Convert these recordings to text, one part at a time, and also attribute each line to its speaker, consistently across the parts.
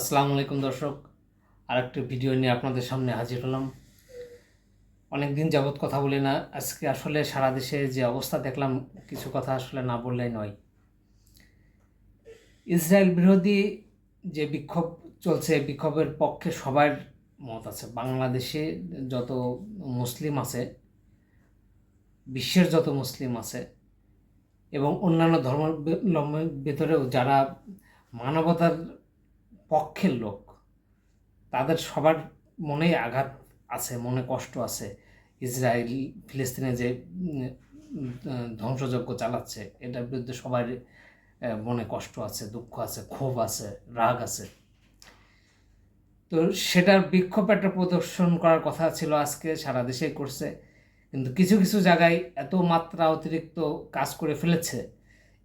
Speaker 1: আসসালামু আলাইকুম দর্শক। আর আরেকটি ভিডিও নিয়ে আপনাদের সামনে হাজির হলাম। অনেক দিন যাবৎ কথা বলি না, আজকে আসলে সারা দেশে যে অবস্থা দেখলাম, কিছু কথা আসলে না বললেই নয়। ইসরায়েল বিরোধী যে বিক্ষোভ চলছে, বিক্ষোভের পক্ষে সবার মত আছে। বাংলাদেশে যত মুসলিম আছে, বিশ্বের যত মুসলিম আছে এবং অন্যান্য ধর্মের ভেতরেও যারা মানবতার পক্ষের লোক। তাদের সবার মনেই আঘাত আছে, মনে কষ্ট আছে। ইসরায়েল, ফিলিস্তিনে যে ধ্বংসযজ্ঞ চালাচ্ছে, এটার বিরুদ্ধে সবার মনে কষ্ট আছে, দুঃখ আছে, ক্ষোভ আছে, রাগ আছে। তো সেটার বিক্ষোভ একটা প্রদর্শন করার কথা ছিল আজকে, সারা দেশেই করছে। কিন্তু কিছু কিছু জায়গায় এত মাত্রা অতিরিক্ত কাজ করে ফেলেছে,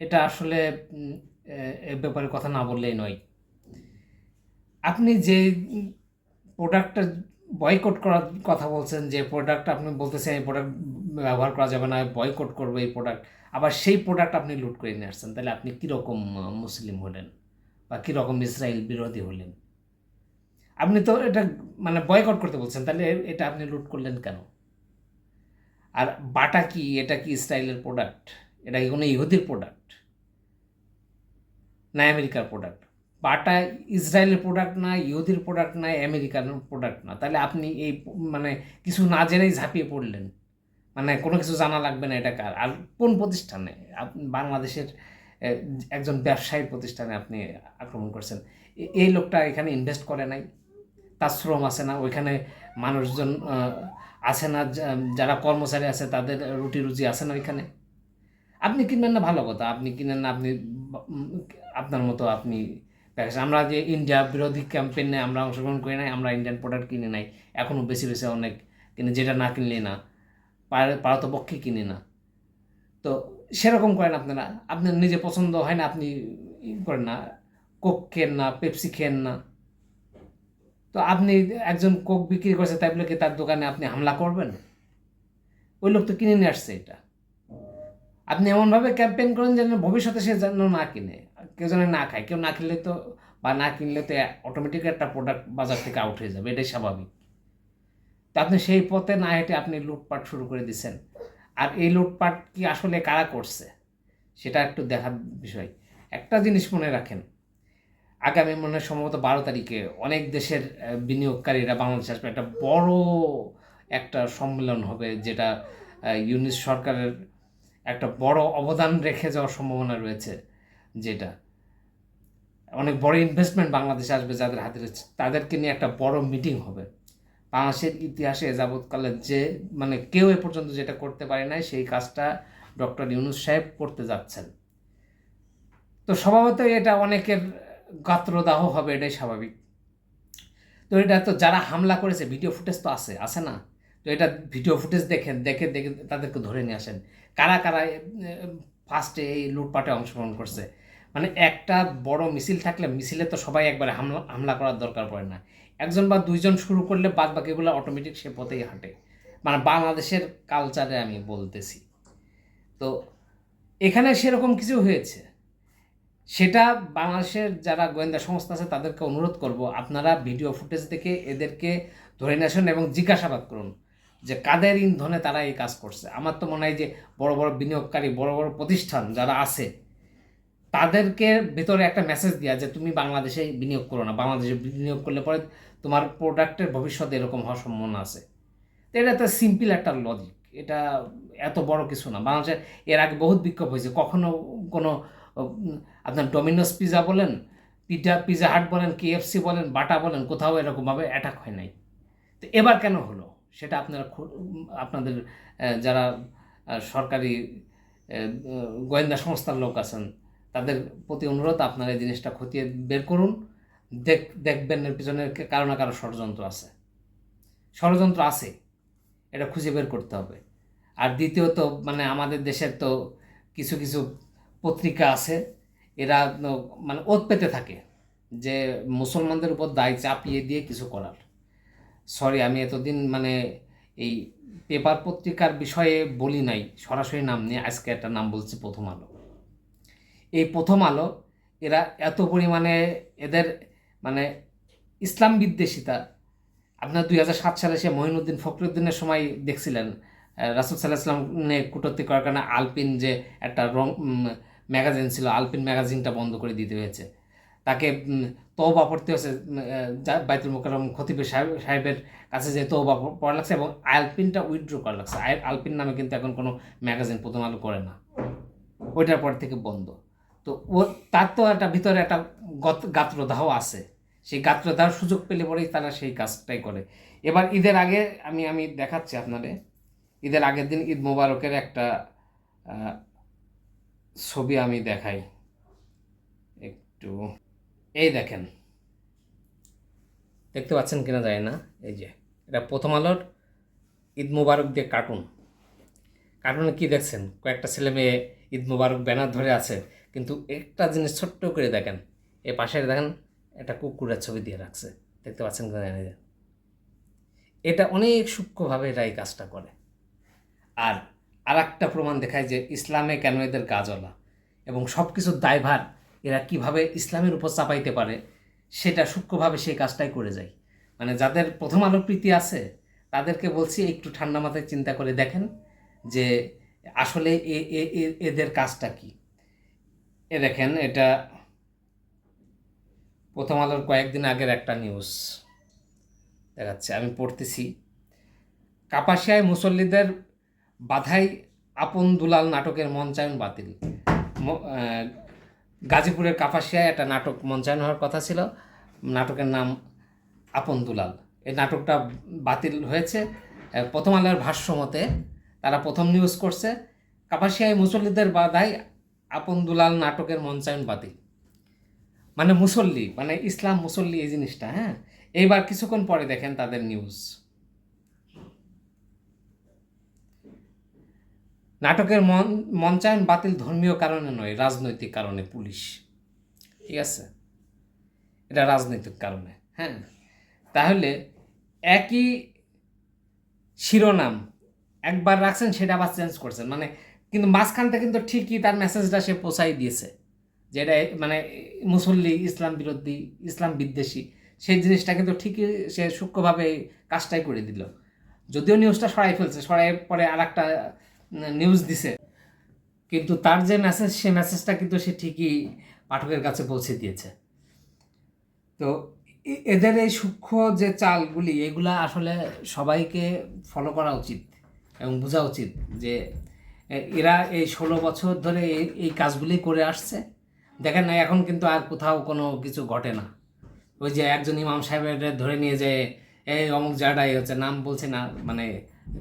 Speaker 1: এটা আসলে এ ব্যাপারে কথা না বললেই নয়। আপনি যে প্রোডাক্টটা বয়কট করার কথা বলছেন, যে প্রোডাক্ট আপনি বলতেছেন এই প্রোডাক্ট ব্যবহার করা যাবে না বয়কট করব এই প্রোডাক্ট আবার সেই প্রোডাক্ট আপনি লুট করে নিয়ে আসছেন, তাহলে আপনি কীরকম মুসলিম হলেন? বা কীরকম ইসরায়েল বিরোধী হলেন? আপনি তো এটা মানে বয়কট করতে বলছেন, তাহলে এটা আপনি লুট করলেন কেন? আর বাটা কি? এটা কি ইসরায়েলের প্রোডাক্ট এটা কি কোনো ইহুদির প্রোডাক্ট না আমেরিকার প্রোডাক্ট বাটা ইসরায়েলের প্রোডাক্ট না, ইহুদির প্রোডাক্ট না আমেরিকান প্রোডাক্ট না। তাহলে আপনি এই মানে কিছু না জেনেই ঝাঁপিয়ে পড়লেন। মানে কোনো কিছু জানা লাগবে না এটা কার। আর কোন প্রতিষ্ঠানে? বাংলাদেশের একজন ব্যবসায়ী প্রতিষ্ঠানে আপনি আক্রমণ করছেন। এই লোকটা এখানে ইনভেস্ট করে নাই। তার শ্রম আছে না। ওইখানে মানুষজন আছে না। যারা কর্মচারী আছে তাদের রুটি রুজি আছে না ওইখানে। আপনি কিনবেন না ভালো কথা। আপনি কিনেন না, আপনি আপনার মতো আপনি দেখেন আমরা যে ইন্ডিয়া বিরোধী ক্যাম্পেইনে আমরা অংশগ্রহণ করি নাই, আমরা ইন্ডিয়ান প্রোডাক্ট কিনে নাই এখনও বেশি বেশি অনেক কিন্তু যেটা না কিনলে না, পার- পারতপক্ষে কিনে না। তো সেরকম করেন আপনারা, আপনার নিজে পছন্দ হয় না, আপনি করেন না কোক খেন না পেপসি খেন না। তো আপনি একজন কোক বিক্রি করছে, তাই বলে কি তার দোকানে আপনি হামলা করবেন? ওই লোক তো কিনে নিয়ে আসছে এটা। আপনি এমনভাবে ক্যাম্পেইন করেন যেন ভবিষ্যতে সে যেন না কিনে। কেউ যেন না খায়, কেউ না কিনলে তো বা না কিনলে তো অটোমেটিক একটা প্রোডাক্ট বাজার থেকে আউট হয়ে যাবে, এটাই স্বাভাবিক। তো আপনি সেই পথে না হেঁটে আপনি লুটপাট শুরু করে দিচ্ছেন। আর এই লুটপাট কি আসলে কারা করছে, সেটা একটু দেখার বিষয়। একটা জিনিস মনে রাখেন, আগামী মনে হয় সম্ভবত বারো তারিখে অনেক দেশের বিনিয়োগকারীরা বাংলাদেশে আসবে। একটা বড় একটা সম্মেলন হবে যেটা ইউনিস সরকারের একটা বড় অবদান রেখে যাওয়ার সম্ভাবনা রয়েছে, যেটা। অনেক বড় ইনভেস্টমেন্ট বাংলাদেশে আসবে যাদের হাতে রয়েছে। তাদেরকে নিয়ে একটা বড় মিটিং হবে। বাংলাদেশের ইতিহাসে যাবৎকালে যে মানে কেউ এ পর্যন্ত যেটা করতে পারে নাই, সেই কাজটা ডক্টর ইউনুস সাহেব করতে যাচ্ছেন। তো স্বভাবত এটা অনেকের গাত্রদাহ হবে, এটাই স্বাভাবিক। তো এটা তো যারা হামলা করেছে ভিডিও ফুটেজ তো আছে আছে না? তো এটা ভিডিও ফুটেজ দেখেন, দেখে দেখে তাদেরকে ধরে নিয়ে আসেন। কারা কারা ফার্স্টে এই লুটপাটে অংশগ্রহণ করছে? মানে একটা বড় মিছিল থাকলে মিছিলে তো সবাই একবারে হামলা হামলা করার দরকার পড়ে না। একজন বা দুইজন শুরু করলে বাদ বাকিগুলো অটোমেটিক সে পথেই হাঁটে। মানে বাংলাদেশের কালচারে আমি বলতেছি। তো এখানে সেরকম কিছু হয়েছে। সেটা বাংলাদেশের যারা গোয়েন্দা সংস্থা আছে, তাদেরকে অনুরোধ করব, আপনারা ভিডিও ফুটেজ দেখে এদেরকে ধরে নিয়ে আসুন এবং জিজ্ঞাসাবাদ করুন যে কাদের ইন্ধনে তারা এই কাজ করছে। আমার তো মনে হয় যে বড় বড় বিনিয়োগকারী, বড় বড় প্রতিষ্ঠান যারা আছে তাদেরকে ভিতরে একটা মেসেজ দেওয়া যে তুমি বাংলাদেশে বিনিয়োগ করো না। বাংলাদেশে বিনিয়োগ করলে পরে তোমার প্রোডাক্টের ভবিষ্যতে এরকম হওয়ার সম্ভাবনা আছে। তো এটা তো সিম্পল একটা লজিক এটা এত বড় কিছু না। বাংলাদেশের এর আগে বহুত বিক্ষোভ হয়েছে। কখনো কোনো, আপনার ডোমিনোস পিজা বলেন পিজা পিজা হাট বলেন কেএফসি বলেন বাটা বলেন, কোথাও এরকমভাবে অ্যাটাক হয় নাই। তো এবার কেন হলো? সেটা আপনারা আপনাদের যারা সরকারি গোয়েন্দা সংস্থার লোক আছেন তাদের প্রতি অনুরোধ, আপনারা এই জিনিসটা খতিয়ে বের করুন। দেখ, দেখবেন এর পিছনে কারও না কারও ষড়যন্ত্র আছে। ষড়যন্ত্র আছে, এটা খুঁজে বের করতে হবে। আর দ্বিতীয়ত মানে আমাদের দেশের তো কিছু কিছু পত্রিকা আছে, এরা মানে ওত পেতে থাকে যে মুসলমানদের উপর দায় চাপিয়ে দিয়ে কিছু করার। সরি, আমি এতদিন মানে এই পেপার পত্রিকার বিষয়ে বলি নাই, সরাসরি নাম নিয়ে আজকে একটা নাম বলছি প্রথম আলো। এই প্রথম আলো, এরা এত পরিমাণে এদের মানে ইসলাম বিদ্বেষিতা। আপনার দুই হাজার সাত সালে সে মহিনুদ্দিন ফখরুদ্দিনের সময় দেখছিলেন রাসুল সাল্লাহ ইসলামে কটূক্তি করার কারণে আলপিন যে একটা রং ম্যাগাজিন ছিল, আলপিন ম্যাগাজিনটা বন্ধ করে দিতে হয়েছে। তাকে তওবা পড়তে হয়েছে বাইতুল মোকাররম খতিবে সাহেব, সাহেবের কাছে যে তওবা পড়া লাগছে এবং আলপিনটা উইথড্র করা লাগছে। আলপিন নামে কিন্তু এখন কোনো ম্যাগাজিন প্রথম আলো করে না। ওইটার পর থেকে বন্ধ। তো ও, তার তো একটা ভিতরে একটা গত- গাত্রদাহ আছে। সেই গাত্রদাহর সুযোগ পেলে পরেই তারা সেই কাজটাই করে। এবার ঈদের আগে আমি আমি দেখাচ্ছি আপনাদের ঈদের আগের দিন ঈদ মোবারকের একটা ছবি আমি দেখাই। একটু, এই দেখেন। দেখতে পাচ্ছেন কিনা যায় না? এই যে, এটা প্রথম আলোর ঈদ মোবারক দিয়ে কার্টুন। কার্টুনে কি দেখছেন? কয়েকটা ছেলে মেয়ে ঈদ মোবারক ব্যানার ধরে আছে। কিন্তু একটা জিনিস ছোট্ট করে দেখেন, এ পাশে দেখেন, একটা কুকুরের ছবি দিয়ে রাখছে। দেখতে পাচ্ছেন কিনা জানি। এটা অনেক সূক্ষ্মভাবে এরা এই কাজটা করে। আর আর একটা প্রমাণ দেখায় যে ইসলামে কেন এদের কাজলা? এবং সব কিছুর দায়ভার এরা কীভাবে ইসলামের উপর চাপাইতে পারে, সেটা সূক্ষ্মভাবে সেই কাজটাই করে যায়। মানে যাদের প্রথম আলো প্রীতি আছে, তাদেরকে বলছি একটু ঠান্ডা মাথায় চিন্তা করে দেখেন যে আসলে এদের কাজটা কি। এ দেখেন, এটা প্রথম আলোর কয়েকদিন আগের একটা নিউজ দেখাচ্ছে। আমি পড়তেছি, কাপাসিয়ায় মুসল্লিদের বাধাই আপন দুলাল নাটকের মঞ্চায়ন বাতিল। গাজীপুরের কাপাসিয়ায় একটা নাটক মঞ্চায়ন হওয়ার কথা ছিল, নাটকের নাম আপন দুলাল। এই নাটকটা বাতিল হয়েছে। প্রথম আলোর ভাষ্য মতে তারা প্রথম নিউজ করছে, কাপাসিয়ায় মুসল্লিদের বাধায় আপন দুলাল নাটকের মঞ্চায়ন বাতিল। মানে মুসল্লি মানে ইসলাম মুসল্লি এই জিনিসটা হ্যাঁ? এইবার কিছুক্ষণ পরে দেখেন তাদের নিউজ নাটকের মন, মঞ্চায়ন বাতিল ধর্মীয় কারণে নয়, রাজনৈতিক কারণে পুলিশ। ঠিক আছে? এটা রাজনৈতিক কারণে হ্যাঁ? তাহলে একই শিরোনাম একবার রাখছেন, সেটা আবার চেঞ্জ করছেন। মানে কিন্তু মাঝখানটা কিন্তু ঠিকই তার মেসেজটা সে পৌঁছাই দিয়েছে। যেটা মানে মুসল্লি, ইসলাম বিরোধী, ইসলাম বিদ্বেষী, সেই জিনিসটা কিন্তু ঠিকই সে সূক্ষ্মভাবে কাজটাই করে দিল। যদিও নিউজটা সরাই ফেলছে সরাই পরে আর একটা নিউজ দিছে। কিন্তু তার যে মেসেজ সে মেসেজটা কিন্তু সে ঠিকই পাঠকের কাছে পৌঁছে দিয়েছে। তো এদের এই সূক্ষ্ম যে চালগুলি, এগুলা আসলে সবাইকে ফলো করা উচিত এবং বোঝা উচিত যে এরা এই ষোলো বছর ধরে এই কাজগুলি করে আসছে। দেখেন না, এখন কিন্তু আর কোথাও কোনো কিছু ঘটে না। ওই যে একজন ইমাম সাহেবের ধরে নিয়ে যে এই অমুক জায়গাটাই হচ্ছে, নাম বলছে না মানে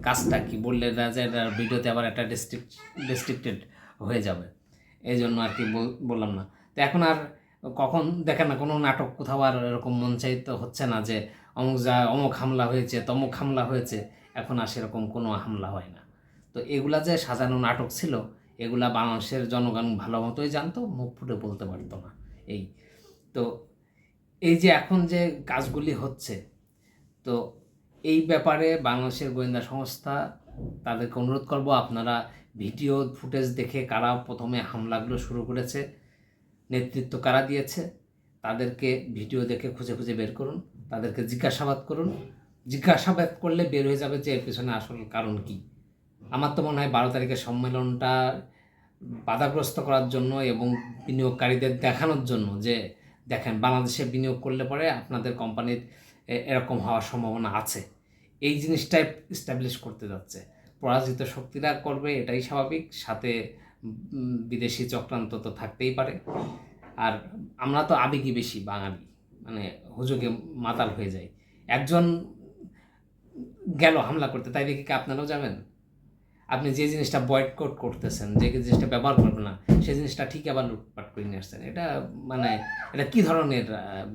Speaker 1: কাজটা কি? বললে যে ভিডিওতে আবার একটা ডিস্ট্রিক্ট ডিস্ট্রিক্টেড হয়ে যাবে। এই জন্য আর কি বললাম না। তো এখন আর কখন, দেখেন না, কোনো নাটক কোথাও আর এরকম মঞ্চায়িত হচ্ছে না যে, অমুক যা, অমুক হামলা হয়েছে, তমুক হামলা হয়েছে। এখন আর সেরকম কোনো হামলা হয় না। তো এগুলা যে সাজানো নাটক ছিল, এগুলা বাংলাদেশের জনগণ ভালো মতোই জানতো, মুখ ফুটে বলতে পারতো না এই। তো এই যে এখন যে কাজগুলি হচ্ছে, তো এই ব্যাপারে বাংলাদেশের গোয়েন্দা সংস্থা তাদেরকে অনুরোধ করব, আপনারা ভিডিও ফুটেজ দেখে কারা প্রথমে হামলাগুলো শুরু করেছে, নেতৃত্ব কারা দিয়েছে, তাদেরকে ভিডিও দেখে খুঁজে খুঁজে বের করুন, তাদেরকে জিজ্ঞাসাবাদ করুন। জিজ্ঞাসাবাদ করলে বের হয়ে যাবে যে এর পেছনে আসল কারণ কি। আমার তো মনে হয় বারো তারিখের সম্মেলনটা বাধাগ্রস্ত করার জন্য এবং বিনিয়োগকারীদের দেখানোর জন্য যে, দেখেন বাংলাদেশে বিনিয়োগ করলে পরে আপনাদের কোম্পানির এরকম হওয়ার সম্ভাবনা আছে। এই জিনিসটাই স্ট্যাবলিশ করতে যাচ্ছে। পরাজিত শক্তিরা করবে, এটাই স্বাভাবিক। সাথে বিদেশি চক্রান্ত তো থাকতেই পারে। আর আমরা তো আবেগী বেশি বাঙালি মানে হুজুগে মাতাল হয়ে যায় একজন গেল হামলা করতে, তাই দেখে কি আপনারাও যাবেন? আপনি যে জিনিসটা বয়কট করতেছেন, যে জিনিসটা ব্যবহার করবেন না, সেই জিনিসটা ঠিক আবার লুটপাট করে নিয়ে আসছেন। এটা মানে এটা কি ধরনের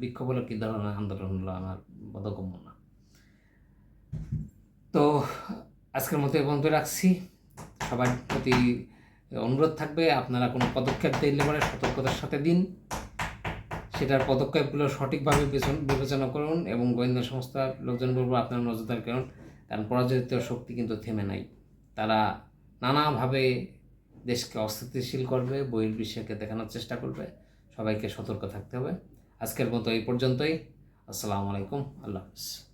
Speaker 1: বিক্ষোভ হলো, কি ধরনের আন্দোলন হলো আমার বোধগম্য না। তো আজকের মতো পর্যন্ত রাখছি। সবার প্রতি অনুরোধ থাকবে, আপনারা কোনো পদক্ষেপ দিলে পরে সতর্কতার সাথে দিন। সেটার পদক্ষেপগুলো সঠিকভাবে বিবেচনা করুন এবং গোয়েন্দা সংস্থার লোকজন বলব, আপনারা নজরদার করুন, কারণ পরাজিত শক্তি কিন্তু থেমে নাই। তারা নানাভাবে দেশকে অস্থিতিশীল করবে বহির্বিশ্বকে দেখানোর চেষ্টা করবে। সবাইকে সতর্ক থাকতে হবে। আজকের মতো এই পর্যন্তই। আসসালামু আলাইকুম। আল্লাহ হাফিজ।